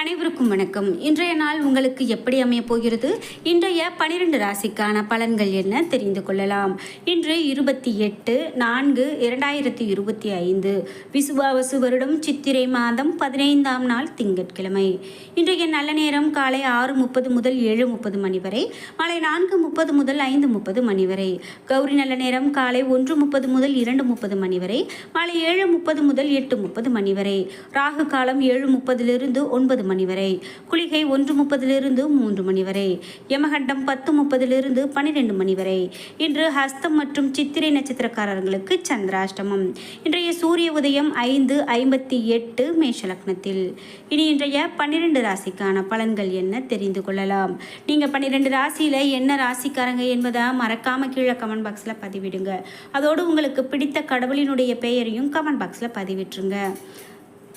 அனைவருக்கும் வணக்கம். இன்றைய நாள் உங்களுக்கு எப்படி அமையப் போகிறது? இன்றைய பனிரெண்டு ராசிக்கான பலன்கள் என்ன தெரிந்து கொள்ளலாம். இன்று இருபத்தி எட்டு நான்கு இரண்டாயிரத்தி இருபத்தி ஐந்து. விசுவாவசு வருடம் சித்திரை மாதம் பதினைந்தாம் நாள் திங்கட்கிழமை. இன்றைய நல்ல நேரம் காலை ஆறு முப்பது முதல் ஏழு முப்பது மணி வரை மாலை நான்கு முப்பது முதல் ஐந்து முப்பது மணி வரை. கௌரி நல்ல நேரம் காலை ஒன்று முப்பது முதல் இரண்டு முப்பது மணி வரை மாலை ஏழு முப்பது முதல் எட்டு முப்பது மணி வரை. ராகு காலம் ஏழு முப்பதிலிருந்து ஒன்பது மணி வரை. குளிகை ஒன்று முப்பதிலிருந்து மூன்று மணி வரை. யமகண்டம் பத்து முப்பதிலிருந்து பன்னிரெண்டு மணி வரை. இன்று ஹஸ்தம் மற்றும் சித்திரை நட்சத்திரக்காரர்களுக்கு சந்திராஷ்டமம். இன்றைய சூரிய உதயம் ஐந்து ஐம்பத்தி எட்டு மேஷலக்னத்தில் இனி இன்றைய பன்னிரெண்டு ராசிக்கான பலன்கள் என்ன தெரிந்து கொள்ளலாம். நீங்கள் பன்னிரெண்டு ராசியில் என்ன ராசிக்காரங்க என்பதை மறக்காம கீழே கமெண்ட் பாக்ஸில் பதிவிடுங்க. அதோடு உங்களுக்கு பிடித்த கடவுளினுடைய பெயரையும் கமெண்ட் பாக்ஸில் பதிவிட்டுருங்க.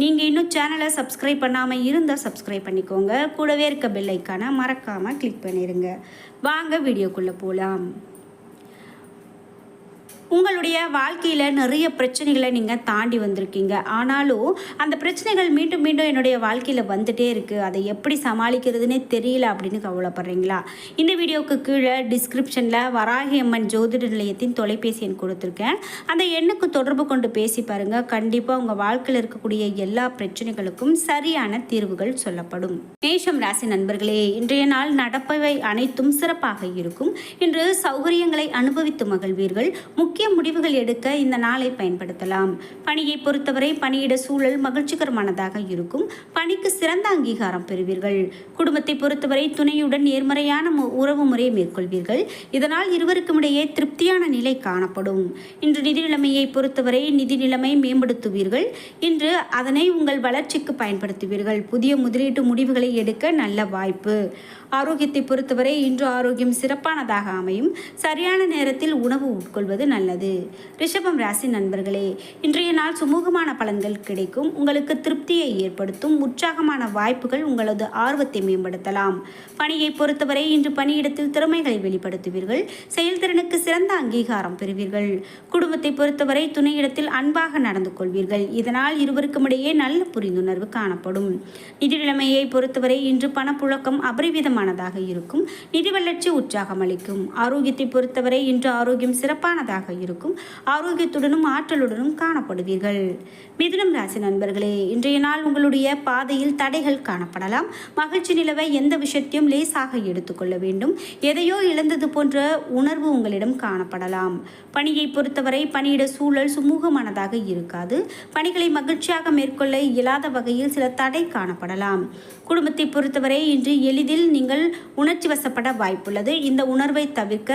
நீங்கள் இன்னும் சேனலை சப்ஸ்கிரைப் பண்ணாமல் இருந்தால் சப்ஸ்கிரைப் பண்ணிக்கோங்க. கூடவே இருக்க பெல் ஐக்கானை மறக்காமல் கிளிக் பண்ணிடுங்க வாங்க வீடியோக்குள்ளே போகலாம் உங்களுடைய வாழ்க்கையில் நிறைய பிரச்சனைகளை நீங்கள் தாண்டி வந்திருக்கீங்க. ஆனாலும் அந்த பிரச்சனைகள் மீண்டும் மீண்டும் என்னுடைய வாழ்க்கையில் வந்துட்டே இருக்குது அதை எப்படி சமாளிக்கிறதுனே தெரியல அப்படின்னு கவலைப்படுறீங்களா? இந்த வீடியோவுக்கு கீழே டிஸ்கிரிப்ஷனில் வராகி அம்மன் ஜோதிட நிலையத்தின் தொலைபேசி எண் கொடுத்துருக்கேன். அந்த எண்ணுக்கு தொடர்பு கொண்டு பேசி பாருங்கள் கண்டிப்பாக உங்கள் வாழ்க்கையில் இருக்கக்கூடிய எல்லா பிரச்சனைகளுக்கும் சரியான தீர்வுகள் சொல்லப்படும். மேஷம் ராசி நண்பர்களே இன்றைய நாள் நடப்பவை அனைத்தும் சிறப்பாக இருக்கும். இன்று சௌகரியங்களை அனுபவித்து மகிழ்வீர்கள். முக்கிய முடிவுகள் எடுக்க இந்த நாளை பயன்படுத்தலாம். பணியை பொறுத்தவரை பணியிட சூழல் மகிழ்ச்சிகரமானதாக இருக்கும். பணிக்கு சிறந்த அங்கீகாரம் பெறுவீர்கள். குடும்பத்தை பொறுத்தவரை துணையுடன் நேர்மறையான உறவு முறையை மேற்கொள்வீர்கள். இதனால் இருவருக்கும் இடையே திருப்தியான நிலை காணப்படும். இன்று நிதி நிலைமையை பொறுத்தவரை நிதி நிலைமை மேம்படுத்துவீர்கள். இன்று அதனை உங்கள் வளர்ச்சிக்கு பயன்படுத்துவீர்கள். புதிய முதலீட்டு முடிவுகளை எடுக்க நல்ல வாய்ப்பு. ஆரோக்கியத்தை பொறுத்தவரை இன்று ஆரோக்கியம் சிறப்பானதாக அமையும். சரியான நேரத்தில் உணவு உட்கொள்வது நல்லது. ரிஷபம் ராசி நண்பர்களே இன்றைய நாள் சுமூகமான பலன்கள் கிடைக்கும். உங்களுக்கு திருப்தியை ஏற்படுத்தும். உற்சாகமான வாய்ப்புகள் உங்களது ஆர்வத்தை மேம்படுத்தலாம். பணியை பொறுத்தவரை இன்று பணியிடத்தில் திறமைகளை வெளிப்படுத்துவீர்கள். செயல்திறனுக்கு சிறந்த அங்கீகாரம் பெறுவீர்கள். குடும்பத்தை பொறுத்தவரை துணையிடத்தில் அன்பாக நடந்து கொள்வீர்கள். இதனால் இருவருக்கும் இடையே நல்ல புரிந்துணர்வு காணப்படும். நிதி நிலைமையை பொறுத்தவரை இன்று பணப்புழக்கம் அபரிவிதமானதாக இருக்கும். நிதி வளர்ச்சி உற்சாகம் அளிக்கும். ஆரோக்கியத்தை பொறுத்தவரை இன்று ஆரோக்கியம் சிறப்பானதாக இருக்கும். ஆரோக்கியத்துடனும் ஆற்றலுடனும் காணப்படுவீர்கள். மிதுனம் ராசி நண்பர்களே இன்றைய நாள் உங்களுடைய பாதையில் தடைகள் காணப்படலாம். மகிழ்ச்சி நிலவை எந்த விஷயத்தையும் லேசாக எடுத்துக்கொள்ள வேண்டும். எதையோ இழந்தது போன்ற உணர்வு உங்களிடம் காணப்படலாம். பணியை பொறுத்தவரை பணியிட சூழல் சுமூகமானதாக இருக்காது. பணிகளை மகிழ்ச்சியாக மேற்கொள்ள இயலாத வகையில் சில தடை காணப்படலாம். குடும்பத்தை பொறுத்தவரை இன்று எளிதில் நீங்கள் உணர்ச்சி வசப்பட வாய்ப்புள்ளது. இந்த உணர்வை தவிர்க்க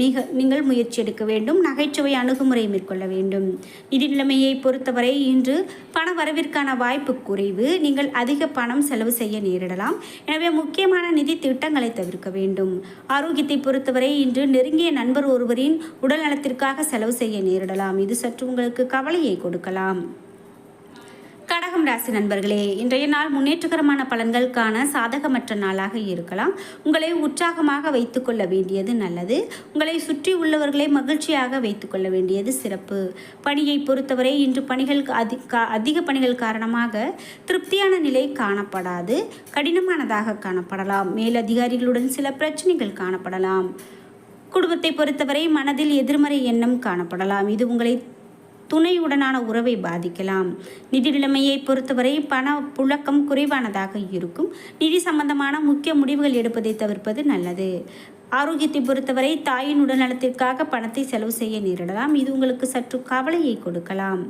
மிக நீங்கள் முயற்சி எடுக்க வேண்டும். நகைச்சுவை அணுகுமுறை மேற்கொள்ள வேண்டும். நிதி நிலைமையை பொறுத்தவரை இன்று பண வரவிற்கான வாய்ப்பு குறைவு. நீங்கள் அதிக பணம் செலவு செய்ய நேரிடலாம். எனவே முக்கியமான நிதி திட்டங்களை தவிர்க்க வேண்டும். ஆரோக்கியத்தை பொறுத்தவரை இன்று நெருங்கிய நண்பர் ஒருவரின் உடல் நலத்திற்காக செலவு செய்ய நேரிடலாம். இது சற்று உங்களுக்கு கவலையை கொடுக்கலாம். கடகம் ராசி நண்பர்களே இன்றைய நாள் முன்னேற்றகரமான பலன்களுக்கான சாதகமற்ற நாளாக இருக்கலாம். உங்களை உற்சாகமாக வைத்துக்கொள்ள வேண்டியது நல்லது. உங்களை சுற்றி உள்ளவர்களை மகிழ்ச்சியாக வைத்துக்கொள்ள வேண்டியது சிறப்பு. பணியை பொறுத்தவரை இன்று பணிகள் அதி கா- அதிக பணிகள் காரணமாக திருப்தியான நிலை காணப்படாது. கடினமானதாக காணப்படலாம். மேலதிகாரிகளுடன் சில பிரச்சனைகள் காணப்படலாம். குடும்பத்தை பொறுத்தவரை மனதில் எதிர்மறை எண்ணம் காணப்படலாம். இது உங்களை துணையுடனான உறவை பாதிக்கலாம். நிதி நிலைமையை பொறுத்தவரை பண புழக்கம் குறைவானதாக இருக்கும். நிதி சம்பந்தமான முக்கிய முடிவுகள் எடுப்பதை தவிர்ப்பது நல்லது. ஆரோக்கியத்தை பொறுத்தவரை தாயின் உடல்நலத்திற்காக பணத்தை செலவு செய்ய நேரிடலாம். இது உங்களுக்கு சற்று கவலையை கொடுக்கலாம்.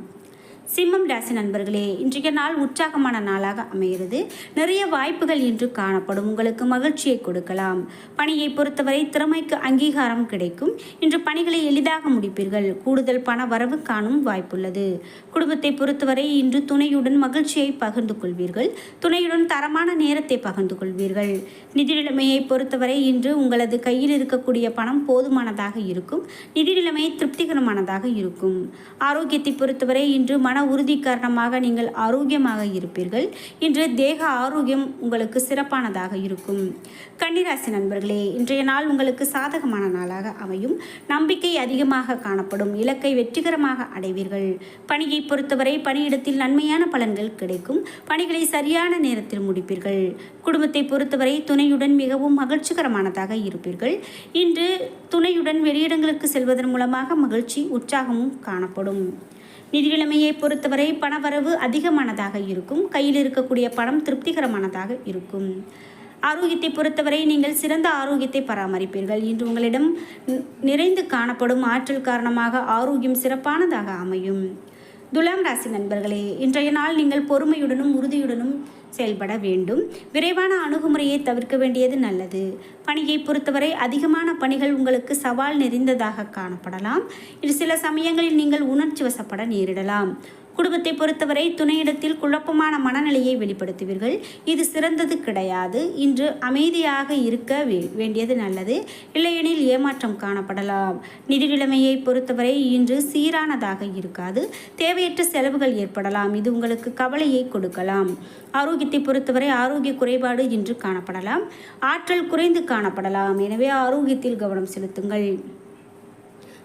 சிம்மம் ராசி நண்பர்களே இன்றைய நாள் உற்சாகமான நாளாக அமைகிறது. நிறைய வாய்ப்புகள் இன்று காணப்படும். உங்களுக்கு மகிழ்ச்சியை கொடுக்கலாம். பணியை பொறுத்தவரை திறமைக்கு அங்கீகாரம் கிடைக்கும். இன்று பணிகளை எளிதாக முடிப்பீர்கள். கூடுதல் பண வரவு காணும் வாய்ப்புள்ளது. குடும்பத்தை பொறுத்தவரை இன்று துணையுடன் மகிழ்ச்சியை பகிர்ந்து கொள்வீர்கள். துணையுடன் தரமான நேரத்தை பகிர்ந்து கொள்வீர்கள். நிதி நிலைமையை பொறுத்தவரை இன்று உங்களது கையில் இருக்கக்கூடிய பணம் போதுமானதாக இருக்கும். நிதி நிலைமை திருப்திகரமானதாக இருக்கும். ஆரோக்கியத்தை பொறுத்தவரை இன்று மன மன உறுதி காரணமாக நீங்கள் ஆரோக்கியமாக இருப்பீர்கள். இன்று தேக ஆரோக்கியம் உங்களுக்கு சிறப்பானதாக இருக்கும். கன்னிராசி நண்பர்களே இன்றைய நாள் உங்களுக்கு சாதகமான நாளாக அமையும். நம்பிக்கை அதிகமாக காணப்படும். இலக்கை வெற்றிகரமாக அடைவீர்கள். பணியை பொறுத்தவரை பணியிடத்தில் நன்மையான பலன்கள் கிடைக்கும். பணிகளை சரியான நேரத்தில் முடிப்பீர்கள். குடும்பத்தை பொறுத்தவரை துணையுடன் மிகவும் மகிழ்ச்சிகரமானதாக இருப்பீர்கள். இன்று துணையுடன் வெளியிடங்களுக்கு செல்வதன் மூலமாக மகிழ்ச்சி உற்சாகமும் காணப்படும். நிதிநிலைமையை பொறுத்தவரை பணவரவு அதிகமானதாக இருக்கும். கையில் இருக்கக்கூடிய பணம் திருப்திகரமானதாக இருக்கும். ஆரோக்கியத்தை பொறுத்தவரை நீங்கள் சிறந்த ஆரோக்கியத்தை பராமரிப்பீர்கள். இன்று உங்களிடம் நிறைந்து காணப்படும் ஆற்றல் காரணமாக ஆரோக்கியம் சிறப்பானதாக அமையும். துலாம் ராசி நண்பர்களே இன்றைய நாள் நீங்கள் பொறுமையுடனும் உறுதியுடனும் செயல்பட வேண்டும். விரைவான அணுகுமுறையை தவிர்க்க வேண்டியது நல்லது. பணியை பொறுத்தவரை அதிகமான பணிகள் உங்களுக்கு சவால் நிறைந்ததாக காணப்படலாம். இது சில சமயங்களில் நீங்கள் உணர்ச்சி வசப்பட நேரிடலாம். குடும்பத்தை பொறுத்தவரை துணையிடத்தில் குழப்பமான மனநிலையை வெளிப்படுத்துவீர்கள். இது சிறந்தது கிடையாது. இன்று அமைதியாக இருக்க வே- வேண்டியது நல்லது. இல்லையெனில் ஏமாற்றம் காணப்படலாம். நிதிநிலைமையை பொறுத்தவரை இன்று சீரானதாக இருக்காது. தேவையற்ற செலவுகள் ஏற்படலாம். இது உங்களுக்கு கவலையை கொடுக்கலாம். ஆரோக்கியத்தை பொறுத்தவரை ஆரோக்கிய குறைபாடு இன்று காணப்படலாம். ஆற்றல் குறைந்து காணப்படலாம். எனவே ஆரோக்கியத்தில் கவனம் செலுத்துங்கள்.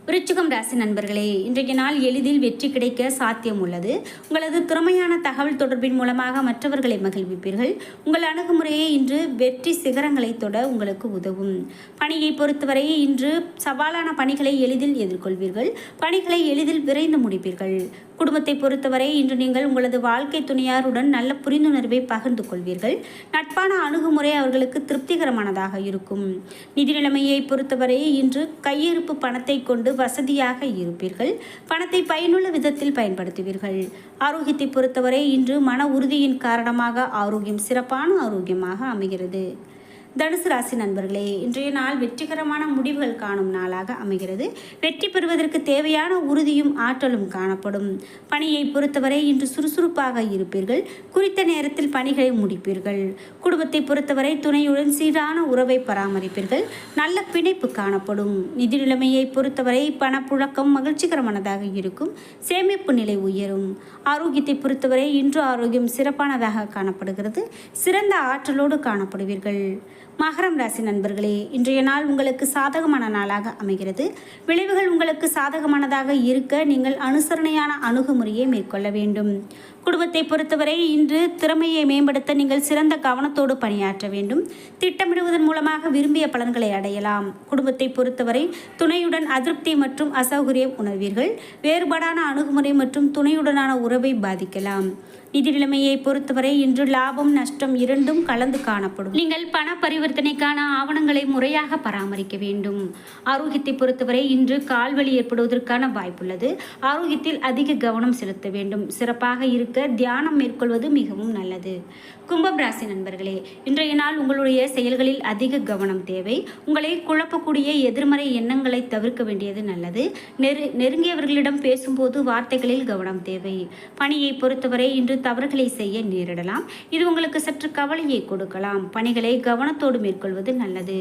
விருச்சிகம் ராசி நண்பர்களே இன்றைய நாள் எளிதில் வெற்றி கிடைக்க சாத்தியம் உள்ளது உங்களது திறமையான தகவல் தொடர்பின் மூலமாக மற்றவர்களை மகிழ்விப்பீர்கள். உங்கள் அணுகுமுறையை இன்று வெற்றி சிகரங்களை தொட உங்களுக்கு உதவும். பணியை பொறுத்தவரை இன்று சவாலான பணிகளை எளிதில் எதிர்கொள்வீர்கள். பணிகளை எளிதில் விரைந்து முடிப்பீர்கள். குடும்பத்தை பொறுத்தவரை இன்று நீங்கள் உங்களது வாழ்க்கை துணையாருடன் நல்ல புரிந்துணர்வை பகிர்ந்து கொள்வீர்கள். நட்பான அணுகுமுறை அவர்களுக்கு திருப்திகரமானதாக இருக்கும். நிதி நிலைமையை பொறுத்தவரை இன்று கையிருப்பு பணத்தை கொண்டு வசதியாக இருப்பீர்கள். பணத்தை பயனுள்ள விதத்தில் பயன்படுத்துவீர்கள். ஆரோக்கியத்தை பொறுத்தவரை இன்று மன உறுதியின் காரணமாக ஆரோக்கியம் சிறப்பான ஆரோக்கியமாக அமைகிறது. தனுசு ராசி நண்பர்களே இன்றைய நாள் வெற்றிகரமான முடிவுகள் காணும் நாளாக அமைகிறது. வெற்றி பெறுவதற்கு தேவையான உறுதியும் ஆற்றலும் காணப்படும். பணியை பொறுத்தவரை இன்று சுறுசுறுப்பாக இருப்பீர்கள். குறித்த நேரத்தில் பணிகளை முடிப்பீர்கள். குடும்பத்தை பொறுத்தவரை துணையுடன் சீரான உறவை பராமரிப்பீர்கள். நல்ல பிணைப்பு காணப்படும். நிதி நிலைமையை பொறுத்தவரை பணப்புழக்கம் மகிழ்ச்சிகரமானதாக இருக்கும். சேமிப்பு நிலை உயரும். ஆரோக்கியத்தை பொறுத்தவரை இன்று ஆரோக்கியம் சிறப்பானதாக காணப்படுகிறது. சிறந்த ஆற்றலோடு காணப்படுவீர்கள். மகரம் ராசி நண்பர்களே இன்றைய நாள் உங்களுக்கு சாதகமான நாளாக அமைகிறது. விளைவுகள் உங்களுக்கு சாதகமானதாக இருக்க நீங்கள் அனுசரணையான அணுகுமுறையை மேற்கொள்ள வேண்டும். குடும்பத்தை பொறுத்தவரை இன்று திறமையை மேம்படுத்த நீங்கள் சிறந்த கவனத்தோடு பணியாற்ற வேண்டும். திட்டமிடுவதன் மூலமாக விரும்பிய பலன்களை அடையலாம். குடும்பத்தை பொறுத்தவரை துணையுடன் அதிருப்தி மற்றும் அசௌகரியம் உணர்வீர்கள். வேறுபாடான அணுகுமுறை மற்றும் துணையுடனான உறவை பாதிக்கலாம். நிதி நிலைமையை பொறுத்தவரை இன்று லாபம் நஷ்டம் இரண்டும் கலந்து காணப்படும். நீங்கள் பண பரிவர்த்தனைக்கான ஆவணங்களை முறையாக பராமரிக்க வேண்டும். ஆரோக்கியத்தை பொறுத்தவரை இன்று கால்வழி ஏற்படுவதற்கான வாய்ப்புள்ளது. ஆரோக்கியத்தில் அதிக கவனம் செலுத்த வேண்டும். சிறப்பாக இருக்க தியானம் மேற்கொள்வது மிகவும் நல்லது. கும்பம் ராசி நண்பர்களே இன்றைய நாள் உங்களுடைய செயல்களில் அதிக கவனம் தேவை. உங்களை குழப்பக்கூடிய எதிர்மறை எண்ணங்களை தவிர்க்க வேண்டியது நல்லது. நெரு நெருங்கியவர்களிடம் பேசும்போது வார்த்தைகளில் கவனம் தேவை. பணியை பொறுத்தவரை இன்று தவறுகளை செய்ய நேரிடலாம். இது உங்களுக்கு சற்று கவலையை கொடுக்கலாம். பணிகளை கவனத்தோடு மேற்கொள்வது நல்லது.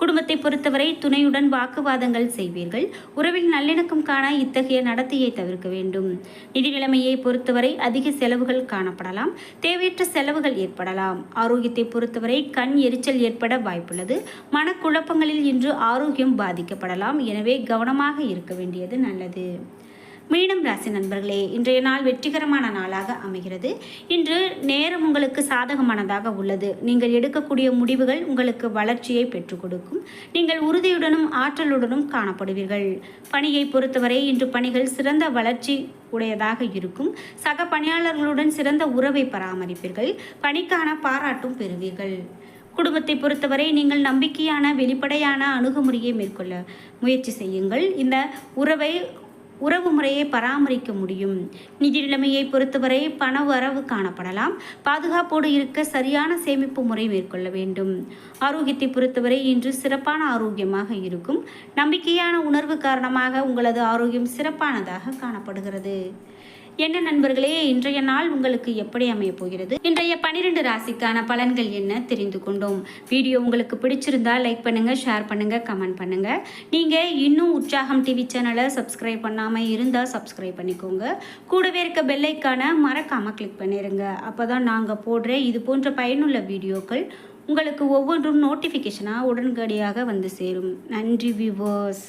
குடும்பத்தை பொறுத்தவரை துணையுடன் வாக்குவாதங்கள் செய்வீர்கள். உறவில் நல்லிணக்கம் காண இத்தகைய நடத்தையை தவிர்க்க வேண்டும். நிதி நிலைமையை பொறுத்தவரை அதிக செலவுகள் காணப்படலாம். தேவையற்ற செலவுகள் ஏற்படலாம். ஆரோக்கியத்தை பொறுத்தவரை கண் எரிச்சல் ஏற்பட வாய்ப்புள்ளது. மனக்குழப்பங்களில் இன்று ஆரோக்கியம் பாதிக்கப்படலாம். எனவே கவனமாக இருக்க வேண்டியது நல்லது. மீனம் ராசி நண்பர்களே இன்றைய நாள் வெற்றிகரமான நாளாக அமைகிறது. இன்று நேரம் உங்களுக்கு சாதகமானதாக உள்ளது. நீங்கள் எடுக்கக்கூடிய முடிவுகள் உங்களுக்கு வளர்ச்சியை பெற்றுக் கொடுக்கும். நீங்கள் உறுதியுடனும் ஆற்றலுடனும் காணப்படுவீர்கள். பணியை பொறுத்தவரை இன்று பணிகள் சிறந்த வளர்ச்சி உடையதாக இருக்கும். சக பணியாளர்களுடன் சிறந்த உறவை பராமரிப்பீர்கள். பணிக்கான பாராட்டும் பெறுவீர்கள். குடும்பத்தை பொறுத்தவரை நீங்கள் நம்பிக்கையான வெளிப்படையான அணுகுமுறையை மேற்கொள்ள முயற்சி செய்யுங்கள். இந்த உறவை உறவு முறையை பராமரிக்க முடியும். நிதி நிலைமையை பொறுத்தவரை பண வரவு காணப்படலாம். பாதுகாப்போடு இருக்க சரியான சேமிப்பு முறை மேற்கொள்ள வேண்டும். ஆரோக்கியத்தை பொறுத்தவரை இன்று சிறப்பான ஆரோக்கியமாக இருக்கும். நம்பிக்கையான உணர்வு காரணமாக உங்களது ஆரோக்கியம் சிறப்பானதாக காணப்படுகிறது. என்ன நண்பர்களே இன்றைய நாள் உங்களுக்கு எப்படி அமைய போகிறது? இன்றைய பனிரெண்டு ராசிக்கான பலன்கள் என்ன தெரிந்து கொண்டோம். வீடியோ உங்களுக்கு பிடிச்சிருந்தா லைக் பண்ணுங்க ஷேர் பண்ணுங்க கமெண்ட் பண்ணுங்க. நீங்க இன்னும் உற்சாகம் டிவி சேனலை சப்ஸ்கிரைப் பண்ணாம இருந்தா சப்ஸ்கிரைப் பண்ணிக்கோங்க. கூடவே இருக்க பெல்லைக்கான மறக்காம கிளிக் பண்ணிருங்க. அப்பதான் நாங்க போடுற இது போன்ற பயனுள்ள வீடியோக்கள் உங்களுக்கு ஒவ்வொன்றும் நோட்டிஃபிகேஷனாக உடனடியாக வந்து சேரும். நன்றி வியூவர்ஸ்